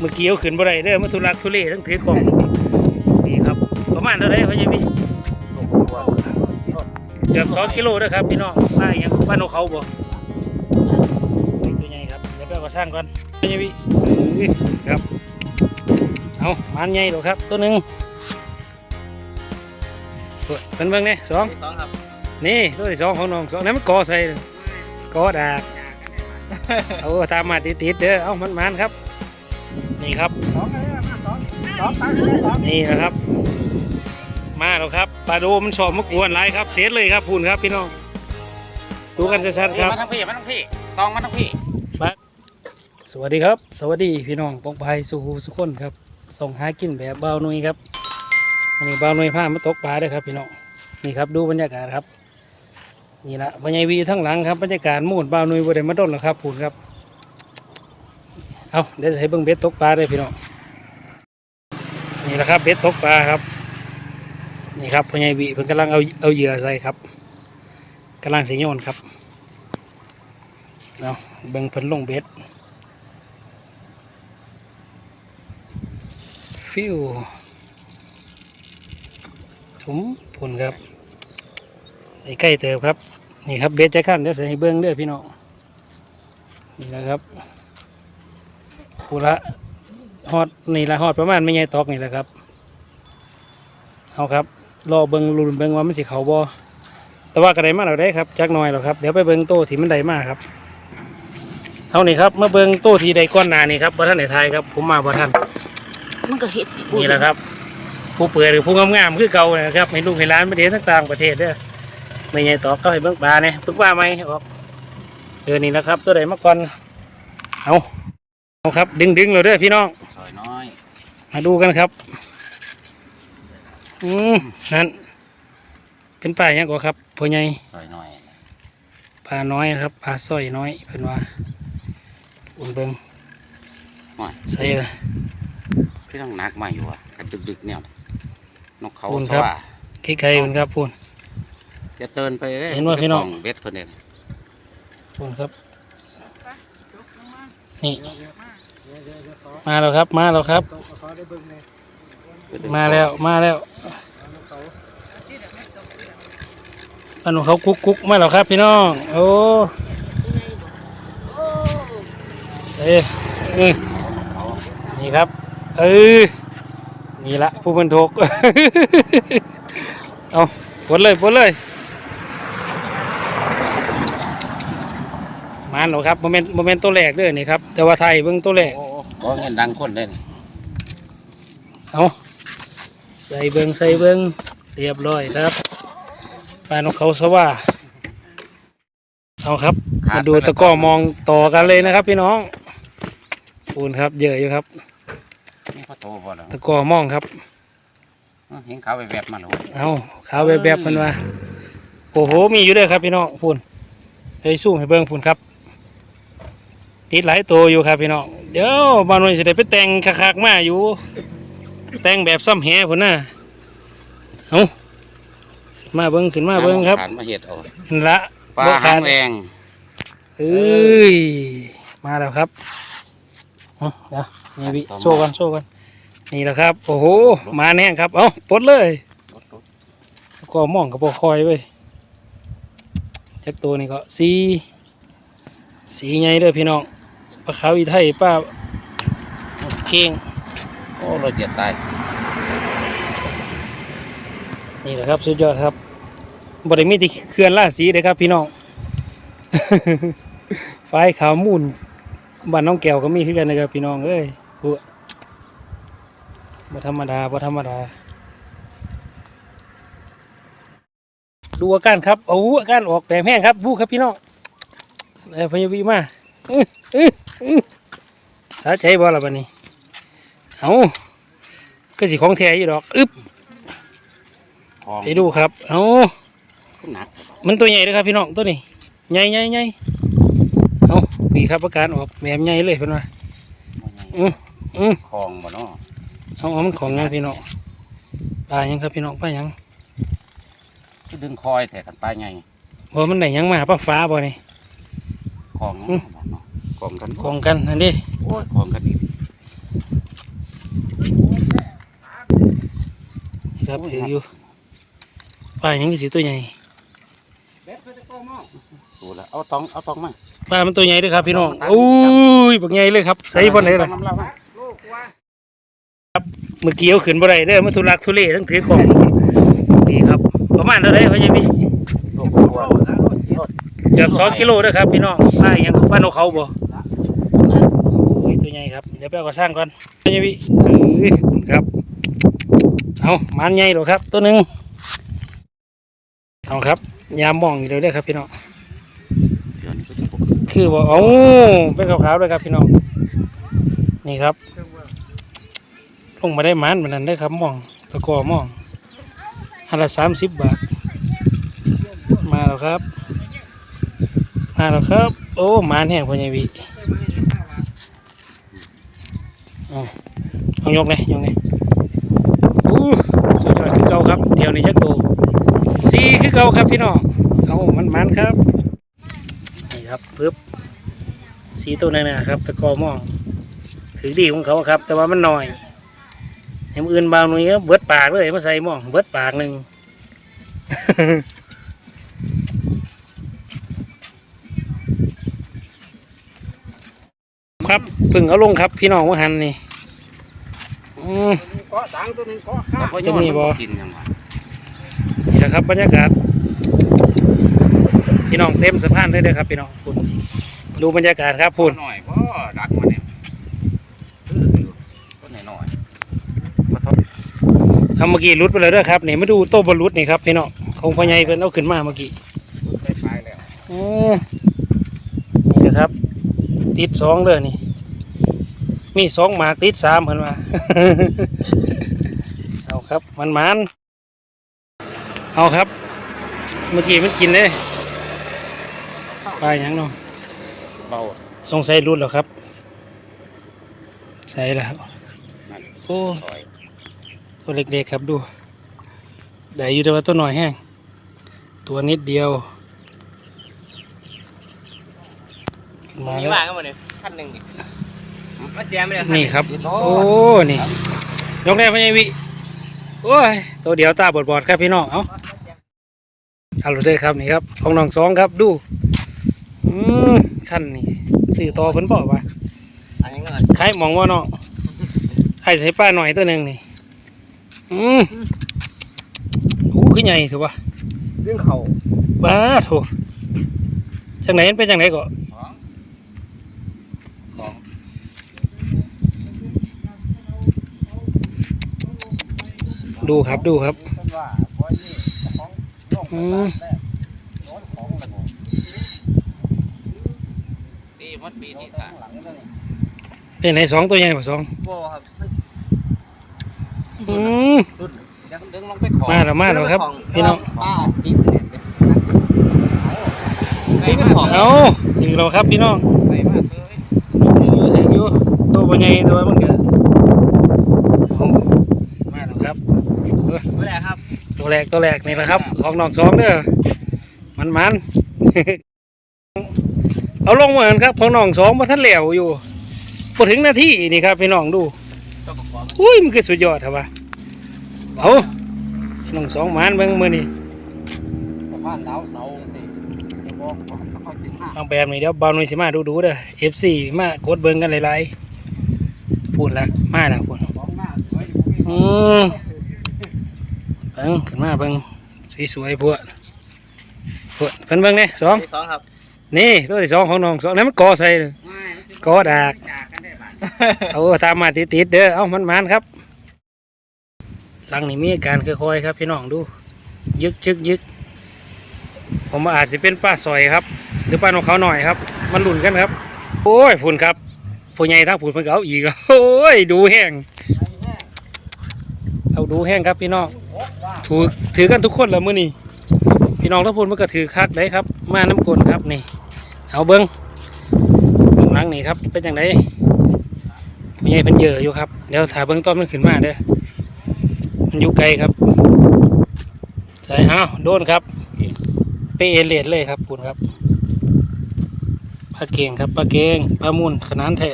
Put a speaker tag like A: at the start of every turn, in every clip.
A: เมื่อกี้เอาขึ้นบ่ได้เด้อมาทุลักทุเลทั้งถือกล่องนี่ครับ ประมาณเท่าไหร่พ่อใหญ่พี่เกือบสองกิโลเด้อครับพี่น้องป้าอหยังป้านกเขาบ่นี่ตัวใหญ่ครับเดี๋ยวไปเอากระช่างก่อนพ่อใหญ่พี่อื้อครับเอามันใหญ่หรอกครับ ตัวหนึ่งเป็นเบิ่งเนี่ยสอง
B: สองครับ
A: นี่ตัวที่สองของน้องสองนั้นมันกอใส่เลยกอดากเอาตามมาติดๆเด้อเอามันมันๆครับ นี่ครับ
B: สองเลยมาสองสองตังค์เลยสอง
A: นี่นะครับ มาแล้วครับปลาโดมันชอบมากวนไรครับเสียเลยครับพูนครับพี่น้องดูกันชัดๆครับ
B: มาทั้งพี่มาทั้งพี่ตองมาทั้งพี่
A: สวัสดีครับ สวัสดีพี่น้องปองภัยสุภูสุขคนครับ ส่งหากินแบบเบาหนุยครับวันนี้เบาหนุยพามาตกปลาด้วยครับพี่น้องนี่ครับดูบรรยากาศครับนี่ละบรรยายวีทั้งหลังครับบรรยากาศหมู่นเบาหนุยบริเวณมาต้นหรอกครับพูนครับ เอาเดี๋ยวจะให้เบิ้งเบ็ดตกปลาด้วยพี่น้องนี่แหละครับเบ็ดตกปลาครับนี่ครับพญายวีเพิ่นกำลังเอาเอาเหยื่อใส่ครับกำลังสีโยนครับเอาเบิ่งเพิ่นลงเบ็ดฟิวถุมผุนครับใกล้เติบครับนี่ครับเบ็ดจะขั้นเดี๋ยวใส่เบิ่งเด้อพี่น้องนี่นะครับ ผู้ละฮอดนี่ละฮอดประมาณไม่ใหญ่ตอกนี่แหละครับเอาครับรอเบิงรุนเบิงว่ามันสิเขาบอแต่ว่ากระไดมาเราได้ครับจักหน่อยหรอกครับเดี๋ยวไปเบิงโต้ที่มันไดมาครับเท่านี้ครับเมื่อเบิงโต้ที่ใดก้อนหนานี่ครับบ่ท่านไหนทายครับผมมาบ่ท่าน
C: มันก็เห็ด
A: นี่แหละครับ ผู้เปื่อยหรือผู้งามๆคือเก่านะครับให้ลูกให้ร้านไม่เด้ต่างๆประเทศเด้อไม่ใหญ่ตอกก็ให้เบิ่งปลาเนี่ยเบิ่งปลาไหมออกเออนี่นะครับ ตัวใดมาก่อนเอา เอาครับดึงดึงๆเราเด้อพี่น้อง
B: ซอยน้อย
A: มาดูกันครับ อืมนั่น เป็นปลาอย่างกว่าครับพ่อใหญ่
B: ซอยน้อย
A: ปลาน้อยนะครับปลาสร้อยน้อยเพิ่นว่าอุ่นเบิง
B: น้อย
A: ใส่เลย
B: พี่ต้องนักมาอยู่อะกันดึกๆเนี่ยนกเขา
A: อุ่น
B: ส
A: ครับ
B: ว่า
A: ไกลๆเพิ่นครับพูน
B: จะเตือนไปอ้ย
A: เห็นว่าพี่น้อง
B: เบ็ดเพิ่นเอง
A: พูนครับนี่ มาแล้วครับ มาแล้วครับ มาแล้วมาแล้วปลาหนูเขากุ๊กกุ๊กมาแล้วครับพี่น้อง โอ้ใส่เออนี่ครับ เออนี่ละผู้บรรทุกเอาปลดเลยปลดเลย มาหนูครับโมเมนต์โมเมนต์ตัวแรกเด้วยนี่ครับแต่ว่าไทยเบิ่งตัวแรก
B: โอ้โหเงินดังคนเล่น
A: เอาใส่เบิงใส่เบิงเรียบร้อยครับปลานกเขาสว่าเอาครับ มาดูตะก้อมองต่อกันเลยนะครับ พี่น้องปูนครับเยอะอยู่ครับ
B: นี่เขาโตบ่แล้ว
A: ตะก้อมองครับ
B: เห็นขาไปแบบมาหรอ
A: เอาขาวแบบมันว่าโอ้โหมีอยู่ด้วยครับพี่น้องปูนไปสู้ให้เบิงปูนครับ ติดหลายตัวอยู่ครับพี่น้องเดี๋ยวบางวันจะได้ไปแต่งคักๆมาอยู่ แต่งแบบซ้ำแหพุ่นน่ะเอาขึ้นมาเบิ้งขึ้นมาเบิ้งครับ
B: ขานมาเห็ดเอา
A: นั่นละ
B: ปลา
A: บ่
B: หางแดง
A: เอ้ยมาแล้วครับเอาเดี๋ยวนี่วิโซ่กันโซ่กันนี่แหละครับ โอ้โหมาแน่ครับเอาปลดเลยก็มองกับปคอยไว้ยจักตัวนี่ก็สีสีไงเด้อพี่น้องป ลาขาวอีไทยป้าเก่ง
B: โอ้เราเจ็บตาย
A: นี่แหละครับสุดยอดครับบริมีที่เขื่อนล่าสีเลยครับ พี่น้องไฟขาวมูนบ้านน้องแก้วก็มีขึ้นกันนะครับพี่น้องเอ้ยพวกบ่ธรรมดาบ่ธรรมดา ดูอาการครับ เอาอาการออกแปลงแห้งครับบูครับพี่น้องเอ้ยพยาวีมาอื้ออื้ออื้อ สาใจบ่ละบัดนี้ เอาก็สิของแท้อยู่ดอก อึ๊บ
B: ทอง
A: ไปดูครับ เอา
B: หนัก
A: มันตัวใหญ่เลยครับพี่น้องตัวนี้ ใหญ่ใหญ่ใหญ่เอาปีครับประการออกแบบใหญ่เลยเพิ่นว่าอืออือ
B: คลองบ่เนาะ
A: เอาเอามันของไงพี่น้องปลายังครับพี่น้องปลายัง
B: คือดึงคอยแต่กันไปไง
A: บ่มันไหนยังมาปลาฟ้าบ่นี่
B: คลอง
A: อืม
B: เนาะ ของกัน
A: ของกันนั่นดิ
B: โอ้ของกันนี่
A: ครับถืออยู่ปลาอย่งนี้สีตัวใหญ่
B: ดูละเอาตองเอาตองมา
A: ปลามันตัวใหญ่ด้วยครับพี่น้องอุ้ยบักใหญ่เลยครับใส่บนไหนล่ะ
B: ครับ
A: เมื่อกี้เอาขืนบ่ได้เด้อมันทุลักทุเลทั้งถือกล่องดีครับ ประมาณเท่าไรพ่อใหญ่พี่เกือบสองกิโลนะครับพี่น้องปลาอย่างปลานกเขาบ่ ครับ เดี๋ยวไปเอากระช่างก่อนพ่อใหญ่พี่เอ้ยคุณครับ เอามันใหญ่หรอครับ ตัวหนึ่งเอาครับ ยามมองอยู่เด้ครับพี่น้องคือว่าเอาเป็นขาวๆด้วยครับพี่น้อง นี่ครับ ลงมาได้มันเหมือนนั้นได้ครับหมอง ตะกอหมองหันละสามสิบบาท มาแล้วครับ มาแล้วครับ โอ้มานแห้งพ่อใหญ่วิ เอายกเลยยกเลยอู้สุดยอดคือเก่าครับ เดี๋ยวนี้ชักโตสีคือเก่าครับพี่น้องเอามันมันครับนี่ครับปึ๊บสีตัวนั้นนะครับตะกอมองถือดีของเขาครับ แต่ว่ามันน้อยเห็นอื่นบางหน่วยก็เบิดปากเลยมาใส่มองเบิดปากหนึ่ง ครับเพึ่งเอาลงครับพี่น้องว่าหันนี่อืม
B: เกาะสังตัวนึงเกาะข้า
A: จะมีบ่
B: กินยังวะ
A: นี่แหละครับบรรยากาศ พี่น้องเต็มสะพานเลยเด้อครับ พี่น้องคุณดูบรรยากาศครับพูน
B: หน่อยบ่ดักมาเนี่ยก็หน่อยหน่อยมาทบ
A: เอาเมื่อกี้รุดไปเลยเด้อครับนี่มาดูโต๊ะบอลรุดนี่ครับพี่น้องของพ่อใหญ่เพิ่นเอาขึ้นมาเมื่อกี้
B: ได้ปลายแล้ว
A: อืมนี่นะครับ ติดสองเด้อนี่ มีสองหมากติดสามเพิ่นว่าเอาครับมันมันๆเอาครับ เมื่อกี้มันกินเลยปลาอย่างเนาะ
B: เบา
A: สงสัยรุดแล้วครับ ใส่แล้วโอ้
B: ซอย
A: ตัวเล็กๆครับดูได้อยู่แต่ว่าตัวหน่อยแห้งตัวนิดเดียวขึ้น มา
C: มี
A: แล้ว
C: ว่างกันหมดเลยขั้นหนึ่งดิมาแจมไปเลย
A: นี่ครับ
B: โอ้
A: โอ้นี่ยกได้พะยายวิโอ้ยตัวเดียวตาบอดๆครับพี่น้องเอาเอาเลยครับนี่ครับของน้องสองครับดูอืมขั้นนี่สื่อต่อเพิ่นบอกว่า
C: อันนี้ก็
A: ขายหมองว่าน้องขายใส่ป้าหน่อยตัวหนึ่งนี่อืมโอ้ขึ้นใหญ่ถือว่า
C: ซึ่งเขา
A: บ้าโถจากไหนมันเป็นจากไหนก็ ดูครับดูครับ
C: ต้นว่าพอนี่ของโลก
A: อืม
C: โน้นของระบบ
B: ตีมัดปีที่สาม
C: หลังนั่น
A: เป็นไหนสองตัวใหญ่กว่าสอง
C: โบครับ
A: อืม
B: ยังดึงลงไปขอ
A: มาแล้วมาแล้วครับพี่น้อง
C: ป้าติดเนี่ย
B: ไก่มาก
A: เอาถึงเราครับพี่น้อง
B: ไก่มากเลย
A: ถึงอยู่ถึงอยู่ตัวปัญญตัวมันเกิดเอามาแล้วครับ
C: ไม่ได้ครับ
A: ตัว แรกตัวแรกนี่แหละครับของน้องสองเด้อมันมันเอาลงมาเห็นครับของน้องสองมาท่านเหลวอยู่พอถึงนาทีนี่ครับพี่น้องดู
C: ตัวประกอบ
A: อุ้ยมันคือสุดยอดครับว่าเอาน้องสองหมันเบิ่งมือนี่
B: สะพานดาวเสาสิจะบอกว่าเขาติดห้า
A: เอาแบบนี้เดี๋ยวบอลนุ้ยสิมาดูดูๆเด้อ FC มากดเบิ่งกันหลายๆพูดละมาแล้วพูด
B: สองหน้าสวยอยู่
A: อืมเบิ่งขึ้นมาเบิ่งสวยๆพวกพวกเพิ่นเบิ่งเนี่ยสอง
C: ที่สองครับ
A: นี่ตัวที่สองของน้องสองนั่นมันกอใส่เลยกอดาก
B: จากกันได้บ้าง
A: เอาตามมาติดๆเด้อเอามันมันๆครับ หลังนี้มีอาการค่อยๆครับพี่น้องดู ยึกยึกยึกผมว่าอาจจะเป็นป้าซอยครับ หรือป้านกเขาหน่อยครับ มันหลุนกันครับ โอ้ยฝุ่นครับผู้ใหญ่ทั้งฝุ่นเพิ่นก็เอาอีกแล้วโอ้ยดูแห้งเอาดูแห้งครับพี่น้อง ถือถือกันทุกคนแล้วมื้อนี้พี่น้องทั้งฝุ่นมันก็ถือคักได้ครับ มาน้ำกลนครับนี่ เอาเบิ้งเบิ้งหลังนี่ครับ เป็นจังไดไม่ใช่เป็นเหยื่อยู่ครับเดี๋ยวถ่ายเบิ้งต้นมันขึ้นมาเด้อมันอยู่ไกลครับใส่เอาโดนครับเปเอเลดเลยครับคุณครับปลาเก่งครับปลาเก่งปลามุนขนาดแท้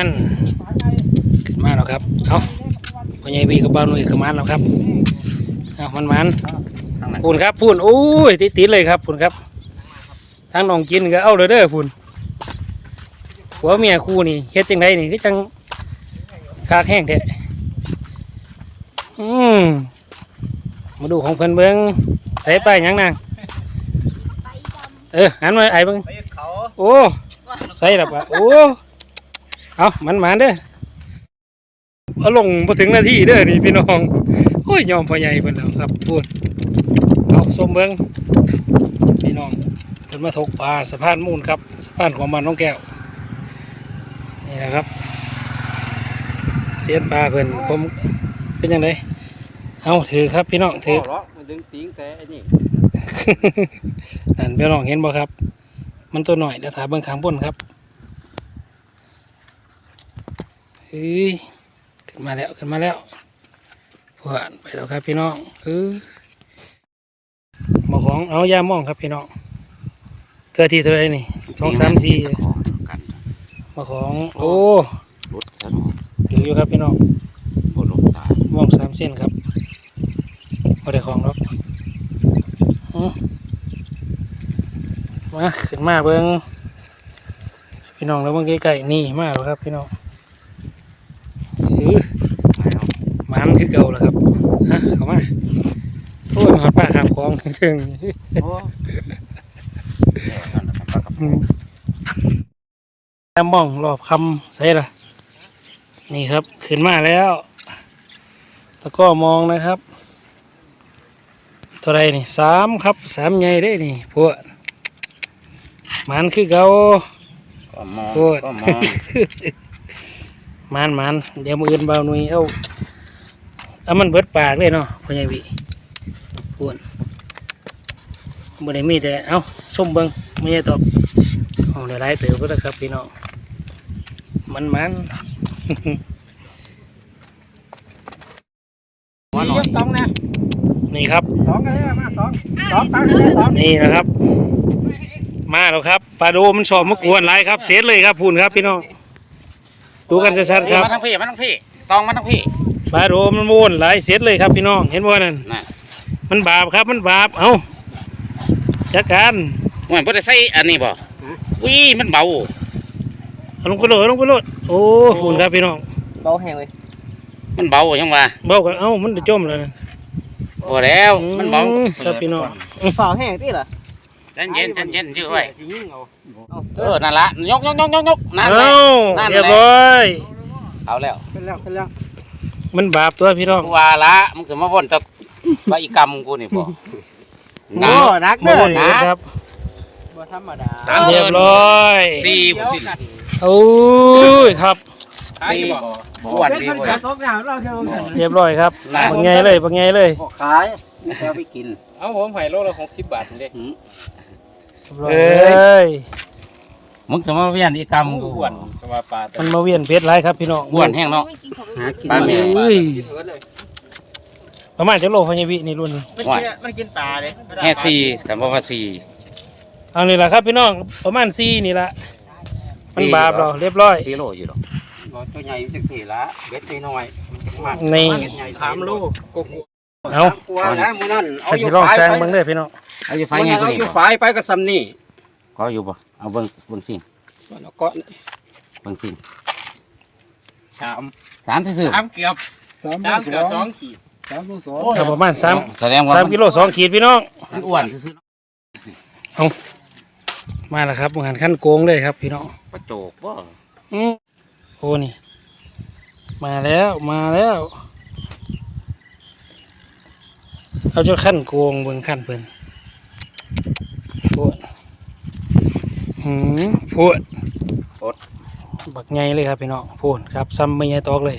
A: นั่นขึ้นมาแล้วครับเอาพ่อใหญ่บีกับบ้าวหนุ่ยขึ้นมาแล้วครับเอามันมัน
B: ทางไหน
A: พูนครับพูนโอ้ยติดติดๆเลยครับพูนครับทางน้องกินก็เอาเลยเด้อพูนผัวเมียคู่นี่เฮ็ดจังไดนี่ก็จังคากแห้งแท้อืมมาดูของเพิ่นเบิ่งใส่ไปหยังนางเออหันมาไอ้เบิ่ง
C: ไปเขา
A: โอ้ใส่และปะโอ้ เอามันมาเด้อเอาลงมาถึงนาทีเด้อนี่พี่น้อง โอ้ยยอมพ่อใหญ่เพิ่นแล้วครับพูดเอาส้มเบิ้งพี่น้องเพิ่นมาถกปลาสะพานมูลครับสะพานของมันน้องแก้วนี่นะครับ เสียนปลาเพิ่นผมเป็นยังไงเอาถือครับพี่น้องถือ
C: หรอมันดึงติ้งแต่ไอ้นี่
A: นั่นพี่น้องเห็นบ่ครับ มันตัวหน่อยเดี๋ยวถามเบื้องข้างบนครับ เฮ้ยขึ้นมาแล้วขึ้นมาแล้วผ่านไปแล้วครับพี่น้องเออมาของเอายามองครับพี่น้องเกิดที่เท่าไรนี่สองสามสี่
B: ตะขอกัน
A: มาของโอ้
B: รถสนุก
A: ถึงอยู่ครับพี่น้อง
B: บ่ลงตาม
A: องสามเส้นครับพอได้ของแล้วมาขึ้นมาเบิ้งพี่น้องแล้วเบิ้งใกล้ๆนี่มาแล้วครับพี่น้อง ออ
B: ไปเอา
A: มันคือเก่าแล้วครับฮะเข้ามาโอ้ยมาหอดปลาขามคลองถึง
B: โอ้เดี๋ยวนั่นน่ะปลากระพง
A: แอมมองรอบคำใส่ละนี่ครับ ขึ้นมาแล้วตะกร้อมองนะครับเท่าไรนี่สามครับสามใหญ่ได้นี่พวกมันคือเก่า
B: ก็มอง
A: โอ้ย
B: ก็มอง
A: มันมันเดี๋ยวมืออื่นเบาหนุ่ยเอาเอามันเบิดปากเลยเนาะพ่อใหญ่วิพูนบ่ได้มีแต่เอาส้มเบิงไม่ใช่ตอบเอาในไล่เติบก็ได้ครับพี่น้องมันมัน
B: ว่าหน่อย
C: สองนะ
A: นี่ครับ
C: สองกันเลยมาสองสองตั้งเลยสอง
A: นี่นะครับ มาแล้วครับปลาโดมันชอบมากวนหลายครับ เสียเลยครับพูนครับพี่น้อง ดูกันชัดๆครับ
B: มาทั้งพี่มาทั้งพี่ตองมาทั้งพี่
A: ปลาโดมันม้วนหลายเสียเลยครับพี่น้องเห็นบ่นั่น
B: น่ะ
A: มันบาปครับมันบาปเอาจัดการ
B: เหมือนบ่ได้ใส่อันนี้บ่วิมันเบา
A: เอาลงไปโหลดเอาลงไปโหลดโอ้พูนครับพี่น้อง
C: เบาแห้งเลย
B: มันเบายังว่า
A: เบากันเอ้ามันจะจมแล้วนะ
B: พอแล้วมันเบา
A: อืครับพี่น้อง
C: ฝ่าแห้งที่เหรอ
B: ใจเย็นใจเย็นชื่อไว้
C: เอา
B: เออนั่นละยกยกยกยกยกนั่นแห
A: เอ้า
B: ละนั่นแหละ
A: เรียบร้อย
B: เอาแล้ว
C: ขึ้นแล้วขึ้นแล้ว
A: มันบาปตัวพี่น้อง
B: ว่าละมึงสมมาวนจะไปอีกกรรมกูนี่บ่
C: โอ้นัก
A: โม่
C: เด้อ
A: นี่ครับ
C: บ่ธรรมดา
B: สาม
A: เรี
B: เดื
A: ย
B: อบน
A: ร้อย
B: สี่สิบ
A: โอ้ยครับ
B: สี่บวชดี
C: มัน
B: เว้ย
C: จะตบอย่างเราเท่ากัน
A: เรียบร้อยครับ
B: น่ะ
A: ปังไงเลยปังไงเลย
B: ขายนี่แค่ไปกิน
A: เอาผมไผ่โลละหกสิบบาทเลย
B: เอ้
A: เอ้ย
B: มึงสมมาเวียนอีกกรรมกู
A: มันมาเวียนเพชรไรครับพี่น้อง
B: บวชแห้งเนาะหากินปลาแม่
A: เอ้ยประมาณจะโลพญาวินี่รุ่นนี้
C: มันกินมันกินปลาเลย
B: แห่สี่กันบ่ว่าสี่
A: เอานี่แหละครับพี่น้องประมาณซีนี่ละมัน
B: สี่
A: บาปเราเรียบร้อย
B: สี่โลอยู่หรอก
C: ตัวใหญ่จังสี่ละเบ็ดน้อย
A: นี่
C: สามลูกกู
A: เอา
C: กลัวนะมื้อนั้น
A: ไปสิลองแซงเบิ่งเด้อพี่น้อง
B: เอาอยู่ไฟ
C: ไฟ
B: ไง
C: ไง
B: กู
C: เอา
B: นี่
C: อยู่
B: บ่
C: ไฟไปกับซ้ำนี่
B: ก็อยู่บ่เอาเบิ่งเบิ่งสิ
C: ก็
B: เบิ่งสิ
C: สาม
B: สามซื่อ
C: สามเกือบสามเกือบสองขีดสามกสอง
A: ครับประมาณสาม
B: แสดงว่า
A: สามกิโลสองขีดพี่น้อง
B: มันอ้วนซื่อ
A: มาแล้วครับหันขั้นโกงเลยครับ พี่น้อง
B: ๆประโจกบ่
A: อืมโอ้นี่ มาแล้วมาแล้ว เอาเจ้าขั้นโกงเบิ่งขั้นเพิ่นปวดหืมปวดบักไงเลยครับพี่น้องพูดครับซ้ำไม่ไงตอกเลย